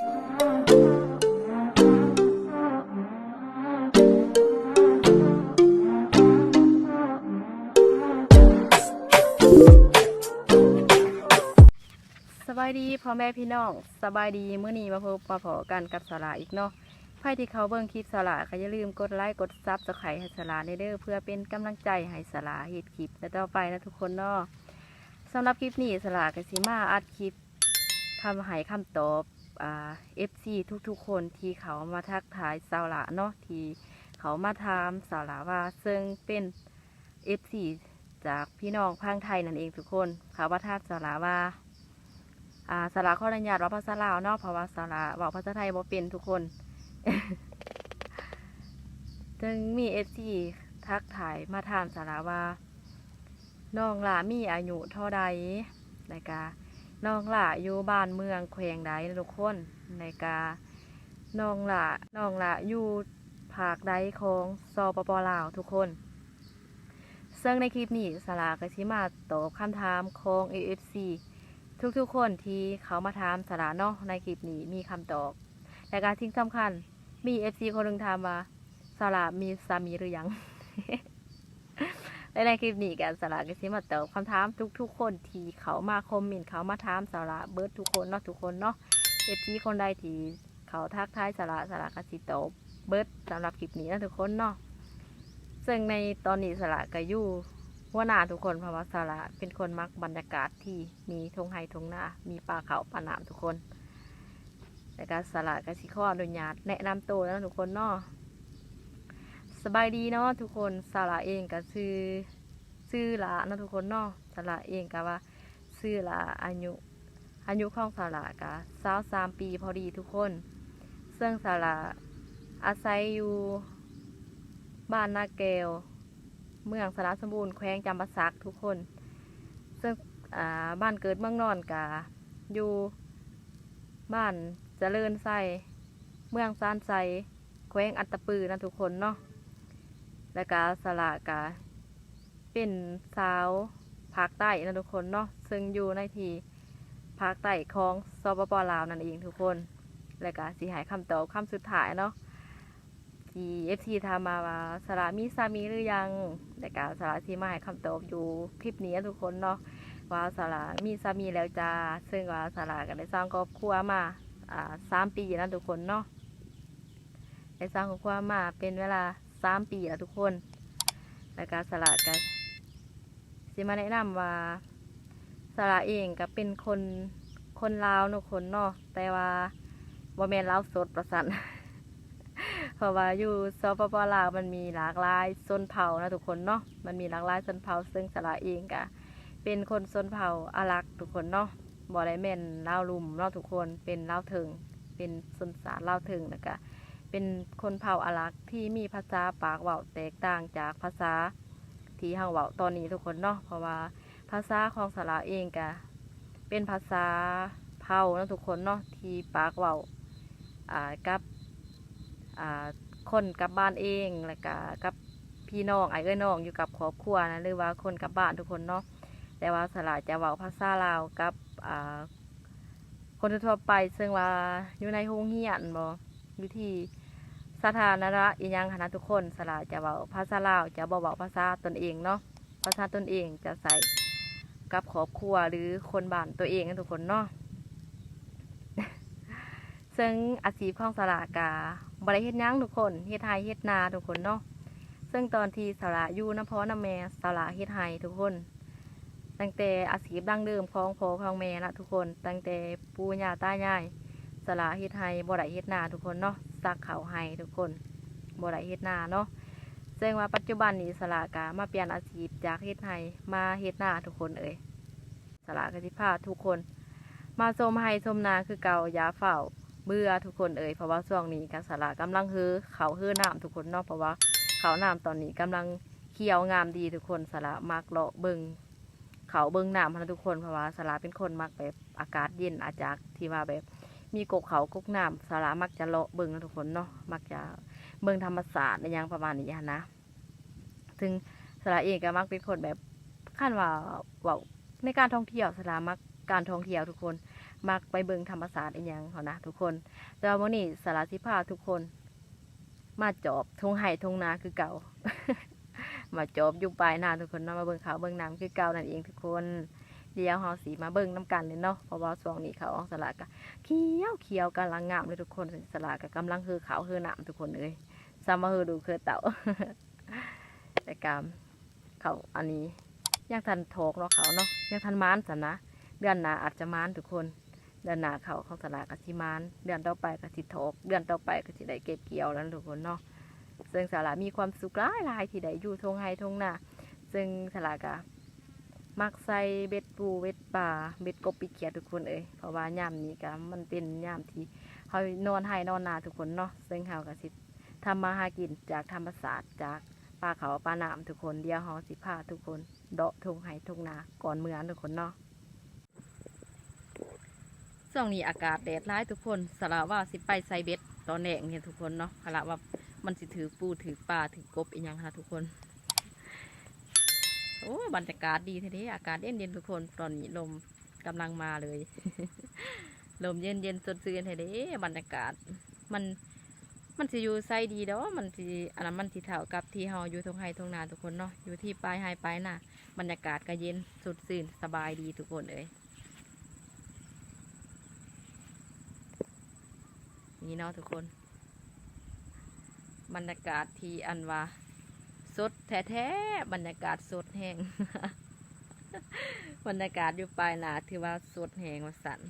สบายดีพ่อแม่พี่น้องสบายดีมื้อนี้มาพบมาพอกันกับสาระอีกเนาะใครที่เขาเบิ่งคลิปสาระก็อย่าลืมกดไลค์กดซับสไครต์ให้สาระในเด้อเพื่อเป็นกำลังใจให้สาระเฮ็ดคลิปและต่อไปนะทุกคนเนาะสำหรับคลิปนี้สาระกสิมาอัดคลิปคำให้คำตอบ เอ่า FC ทุกๆ คนที่เขามาทักทายสาระเนาะที่เขามาถามสาระว่าซึ่งเป็น FC จากพี่น้องพังไทยนั่นเองทุกคนเขาว่าทักสาระว่าอ่าสาระข้ออนุญาตว่าภาษาลาวเนาะเพราะว่าสาระเว่าภาษาไทยบ่เป็นทุกคนจึงมีเอฟซีทักถ่ายมาถามสาระว่าน้องลามีอายุเท่าใดในกา น้องหล่าอยู่บ้านเมืองแขวงใดทุกคนในกาน้องหล่าน้องหล่าอยู่ภาคใดของสปปลาวทุกคน ซึ่งในคลิปนี้สาระก็ชิมาตอบคำถามของ AFC ทุกๆคนที่เขามาถามสาระเนาะในคลิปนี้มีคำตอบแต่การทิ้งสำคัญมีเอฟซีคนหนึ่งถามว่าสาระมีสามีหรือยัง และในคลิปนี้กันสาระก็สิมาตอบคำถามทุกๆ คนที่เขามาคอมเมนต์เขามาถามสาระเบิร์ดทุกคนเนาะทุกคนเนาะเอฟซีคนใดที่เขาทักทายสาระสาระก็สิตอบเบิร์ดสำหรับคลิปนี้นะทุกคนเนาะซึ่งในตอนนี้สาระก็อยู่ว่านาทุกคนเพราะว่าสาระเป็นคนมักบรรยากาศที่มีทงไฮทงนามีป่าเขาป่าหนามทุกคนแต่การสาระก็สิข้ออนุญาตแนะนำตัวแล้วทุกคนเนาะ สบายดีเนาะทุกคนสาระเองก็ซื้อซื้อละเนาะทุกคนเนาะสาระเองก็ว่าซื้อละอายุอายุของสาระก็สาวสามปีพอดีทุกคนซึ่งสาระอาศัยอยู่บ้านนาแกวเมืองสระสมบูรณ์แขวงจำปาสักทุกคน ซึ่งบ้านเกิดเมืองนอนกาอยู่บ้านเจริญไซเมืองซานไซแขวงอัตตปือนะทุกคนเนาะ และกาสละกาเป็นสาวภาคใต้นะทุกคนเนาะซึ่งอยู่ในที่ภาคใต้ของสปปลาวนั่นเองทุกคน และกาสีหายคำตอบคำสุดท้ายเนาะที่เอฟซีถามมาว่าสาระมีสามีหรือยัง แต่กาสาระที่มาให้คำตอบอยู่คลิปนี้ทุกคนเนาะว่าสาระมีสามีแล้วจ้าซึ่งว่าสาระก็ได้สร้างครอบครัวมาอ่าสามปีแล้วทุกคนเนาะได้สร้างครอบครัวมาเป็นเวลา สามปีแล้วทุกคน แล้วก็สลาระก็สิมาแนะนำว่าสลาเองก็เป็นคนคนลาวทุกคนเนาะแต่ว่าบ่แม่นลาวสดประสันเพราะว่าอยู่สปปลาวมันมีหลากหลายชนเผ่านะทุกคนเนาะมันมีหลากหลายชนเผ่าซึ่งสระเองกะเป็นคนชนเผ่าอารักษ์ทุกคนเนาะบ่ได้แม่นลาวลุ่มเนาะทุกคนเป็นลาวถิงเป็นชนสารลาวถิงแล้วก็ เป็นคนเผ่าอารักที่มีภาษาปากเว้าแตกต่างจากภาษาที่เฮาเว้าตอนนี้ทุกคนเนาะเพราะว่าภาษาของสระเองกะเป็นภาษาเผ่านะทุกคนเนาะที่ปากเว้าอ่ากับอ่าคนกับบ้านเองแล้วก็กับพี่น้องไอ้เอ้ยน้องอยู่กับครอบครัวนะหรือว่าคนกับบ้านทุกคนเนาะแต่ว่าสลาจะเว้าภาษาลาวกับอ่าคนทั่วไปซึ่งว่าอยู่ในโรงเรียนบ่ อยู่ที่สาธารณะอีหยังหั้นนะทุกคนสลาจะเว้าภาษาลาวจะบ่เว้าภาษาตนเองเนาะภาษาตนเองจะใส่กับครอบครัวหรือคนบ้านตัวเองนะทุกคนเนาะซึ่งอาชีพของสลากาบริเฮ็ดยังทุกคนเฮ็ดไฮเฮ็ดนาทุกคนเนาะซึ่งตอนที่สละอยู่น้ำพอน้ำแม่สละเฮ็ดไฮทุกคน ตั้งแต่อาชีพดั้งเดิมของพ่อของแม่นะทุกคน ตั้งแต่ปู่ย่าตายายส ละเฮ็ดไฮบ่ได้เฮ็ดนาทุกคนเนาะซักเขาไฮทุกคนบ่ได้เฮ็ดนาเนาะซึ่งว่าปัจจุบันนี้สละกามาเปลี่ยนอาชีพจากเฮ็ดไฮมาเฮ็ดนาทุกคนเอ่ยสละกสิพาทุกคน มาชมไฮชมนาคือเก่ายาเฝ้าเบื่อทุกคนเอ่ยเพราะว่าช่วงนี้การสละกำลังฮือเขาฮือน้ำทุกคนเนาะเพราะว่าเขาน้ำตอนนี้กำลังเขียวงามดีทุกคนสละมักเลาะเบิงเขาเบิงน้ำนะทุกคนเพราะว่าสละเป็นคนมักแบบอากาศเย็นอาจจากที่ว่าแบบ มีกกเขากกน้ำสละมักจะเลาะเบิงทุกคนเนาะมักจะเบิงธรรมศาสตร์ในย่างประมาณนี้นะถึงสละเองก็มักเป็นคนแบบขั้นว่าว่าในการท่องเที่ยวสละมักการท่องเที่ยวทุกคนมักไปเบิ่งธรรมศาสตร์อีหยังเขานะทุกคนแต่ว่ามื้อนี้สาราสิพาทุกคน มาจอบทงไห่ทงนาคือเก่า มาจอบอยู่ปลายนาทุกคนเนาะมาเบิ่งเขาเบิ่งน้ำคือเก่านั่นเองทุกคน เดี๋ยวเฮาสีมาเบิ่งน้กันเลยเนาะเพราะว่าช่วงนี้เขาออกสลากกะเขียวเขียวกำลังงามเลยทุกคนสลากกะกำลังคือขาวคือหน้ำทุกคนเลยซ้ำมาคือดูเคือเต่าแต่กามเขาอันนี้ยังทันโถกเนาะเขาเนาะยังทันมานสันนะเดือนหน้าอาจจะมานทุกคน เดือนหน้าเขาของสลากกสิมาน เดือนต่อไปกสิโถกเดือนต่อไปก็สิได้เก็บเกี่ยวแล้วทุกคนเนาะซึ่งสาระมีความสุขหลายหลายที่ได้อยู่ทงไฮทงนาซึ่งสาระกะ มักใส่เบ็ดปูเบ็ดป่าเบ็ดกบปีเขียดทุกคนเอ้ยเพราะว่ายามนี้กะมันเป็นยามที่เขานอนไฮนอนนาทุกคนเนาะซึ่งเขากะสิทำมาหากินจากธรรมศาสตร์จากป่าเขาป่าน้ำทุกคนเดียวเฮาสิพาทุกคนเดาะทงไฮทงนาก่อนเมืองทุกคนเนาะช่วงนี้อากาศแดดร้ายทุกคนสละว่าสิไปใส่เบ็ดตอนแดงเนี่ยทุกคนเนาะสละว่ามันสิถือปูถือปลาถือกบอีกอย่างค่ะทุกคน โอ้บรรยากาศดีทีนี้อากาศเย็นเย็นๆทุกคนตอนนี้ลมกำลังมาเลย ลมเย็นเย็นๆสดชื่นทีนี้บรรยากาศ มันมันสิอยู่ไซดีเด้อมันสิอันนั้นมันสิเท่ากับที่เฮาอยู่ตรงไฮตรงนาทุกคนเนาะอยู่ที่ปลายไฮปลายนาบรรยากาศก็เย็นสดชื่นสบายดีทุกคนเลยนี่เนาะทุกคน บรรยากาศที่อันว่า ดแท้ๆบรรยากาศสดแห้งบรรยากาศอยู่ปลายนาถือว่าสดแห้งวสัน